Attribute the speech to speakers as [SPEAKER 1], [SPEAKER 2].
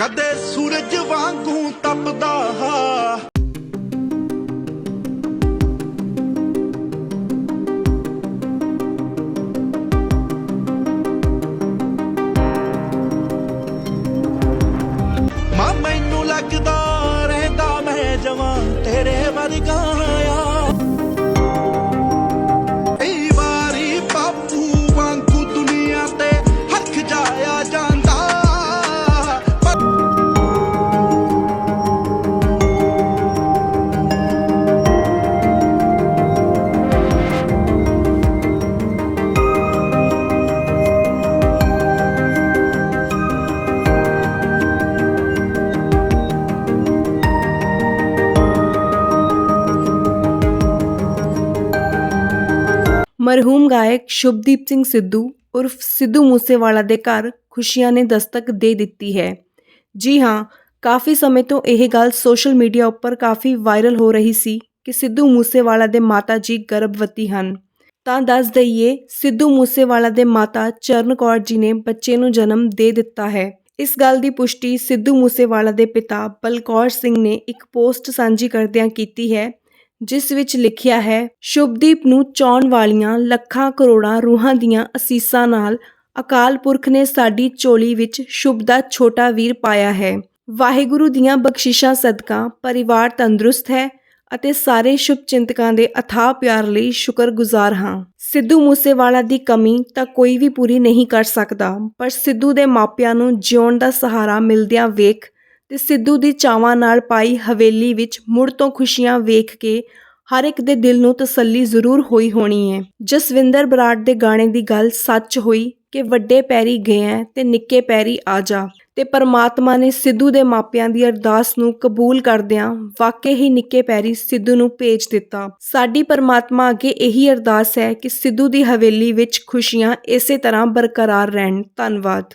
[SPEAKER 1] ਕਦੇ ਸੂਰਜ ਵਾਂਗੂ ਤਪਦਾ ਮਾਂ ਮੈਨੂੰ ਲੱਗਦਾ ਰਹਿੰਦਾ ਮੈਂ ਜਵਾਂ ਤੇਰੇ ਵਰਗਾ
[SPEAKER 2] ਮਰਹੂਮ ਗਾਇਕ ਸ਼ੁਭਦੀਪ ਸਿੰਘ ਸਿੱਧੂ ਉਰਫ ਸਿੱਧੂ ਮੂਸੇਵਾਲਾ ਦੇ ਘਰ ਖੁਸ਼ੀਆਂ ਨੇ ਦਸਤਕ ਦੇ ਦਿੱਤੀ ਹੈ। ਜੀ ਹਾਂ, ਕਾਫੀ ਸਮੇਂ ਤੋਂ ਇਹ ਗੱਲ ਸੋਸ਼ਲ ਮੀਡੀਆ ਉੱਪਰ ਕਾਫੀ ਵਾਇਰਲ ਹੋ ਰਹੀ ਸੀ ਕਿ ਸਿੱਧੂ ਮੂਸੇਵਾਲਾ ਦੇ ਮਾਤਾ ਜੀ ਗਰਭਵਤੀ ਹਨ। ਤਾਂ ਦੱਸ ਦਈਏ, ਸਿੱਧੂ ਮੂਸੇਵਾਲਾ ਦੇ ਮਾਤਾ ਚਰਨ ਕੌਰ ਜੀ ਨੇ ਬੱਚੇ ਨੂੰ ਜਨਮ ਦੇ ਦਿੱਤਾ ਹੈ। ਇਸ ਗੱਲ ਦੀ ਪੁਸ਼ਟੀ ਸਿੱਧੂ ਮੂਸੇਵਾਲਾ ਦੇ ਪਿਤਾ ਬਲਕੌਰ ਸਿੰਘ ਨੇ ਇੱਕ ਪੋਸਟ ਸਾਂਝੀ ਕਰਦਿਆਂ ਕੀਤੀ ਹੈ ਜਿਸ ਵਿੱਚ ਲਿਖਿਆ ਹੈ, ਸ਼ੁਭਦੀਪ ਨੂੰ ਚਾਉਣ ਵਾਲੀਆਂ ਲੱਖਾਂ ਕਰੋੜਾਂ ਰੂਹਾਂ ਦੀਆਂ ਅਸੀਸਾਂ ਨਾਲ ਅਕਾਲ ਪੁਰਖ ਨੇ ਸਾਡੀ ਚੋਲੀ ਵਿੱਚ ਸ਼ੁਭ ਦਾ ਛੋਟਾ ਵੀਰ ਪਾਇਆ ਹੈ। ਵਾਹਿਗੁਰੂ ਦੀਆਂ ਬਖਸ਼ਿਸ਼ਾਂ ਸਦਕਾ ਪਰਿਵਾਰ ਤੰਦਰੁਸਤ ਹੈ ਅਤੇ ਸਾਰੇ ਸ਼ੁਭ ਚਿੰਤਕਾਂ ਦੇ ਅਥਾਹ ਪਿਆਰ ਲਈ ਸ਼ੁਕਰਗੁਜ਼ਾਰ ਹਾਂ। ਸਿੱਧੂ ਮੂਸੇਵਾਲਾ ਦੀ ਕਮੀ ਤਾਂ ਕੋਈ ਵੀ ਪੂਰੀ ਨਹੀਂ ਕਰ ਸਕਦਾ, ਪਰ ਸਿੱਧੂ ਦੇ ਮਾਪਿਆਂ ਨੂੰ ਜਿਉਣ ਦਾ ਸਹਾਰਾ ਮਿਲਦਿਆਂ ਵੇਖ ਤੇ ਸਿੱਧੂ ਦੀ ਚਾਵਾਂ ਨਾਲ ਪਾਈ ਹਵੇਲੀ ਵਿੱਚ ਮੁੜ ਤੋਂ ਖੁਸ਼ੀਆਂ ਵੇਖ ਕੇ ਹਰ ਇੱਕ ਦੇ ਦਿਲ ਨੂੰ ਤਸੱਲੀ ਜ਼ਰੂਰ ਹੋਈ ਹੋਣੀ ਹੈ ਜਸਵਿੰਦਰ ਬਰਾੜ ਦੇ ਗਾਣੇ ਦੀ ਗੱਲ ਸੱਚ ਹੋਈ ਕਿ ਵੱਡੇ ਪੈਰੀ ਗਏ ਐ ਤੇ ਨਿੱਕੇ ਪੈਰੀ ਆ ਜਾ। ਤੇ ਪਰਮਾਤਮਾ ਨੇ ਸਿੱਧੂ ਦੇ ਮਾਪਿਆਂ ਦੀ ਅਰਦਾਸ ਨੂੰ ਕਬੂਲ ਕਰਦਿਆਂ ਵਾਕਈ ਹੀ ਨਿੱਕੇ ਪੈਰੀ ਸਿੱਧੂ ਨੂੰ ਭੇਜ ਦਿੱਤਾ। ਸਾਡੀ ਪਰਮਾਤਮਾ ਅੱਗੇ ਇਹੀ ਅਰਦਾਸ ਹੈ ਕਿ ਸਿੱਧੂ ਦੀ ਹਵੇਲੀ ਵਿੱਚ ਖੁਸ਼ੀਆਂ ਇਸੇ ਤਰ੍ਹਾਂ ਬਰਕਰਾਰ ਰਹਿਣ। ਧੰਨਵਾਦ।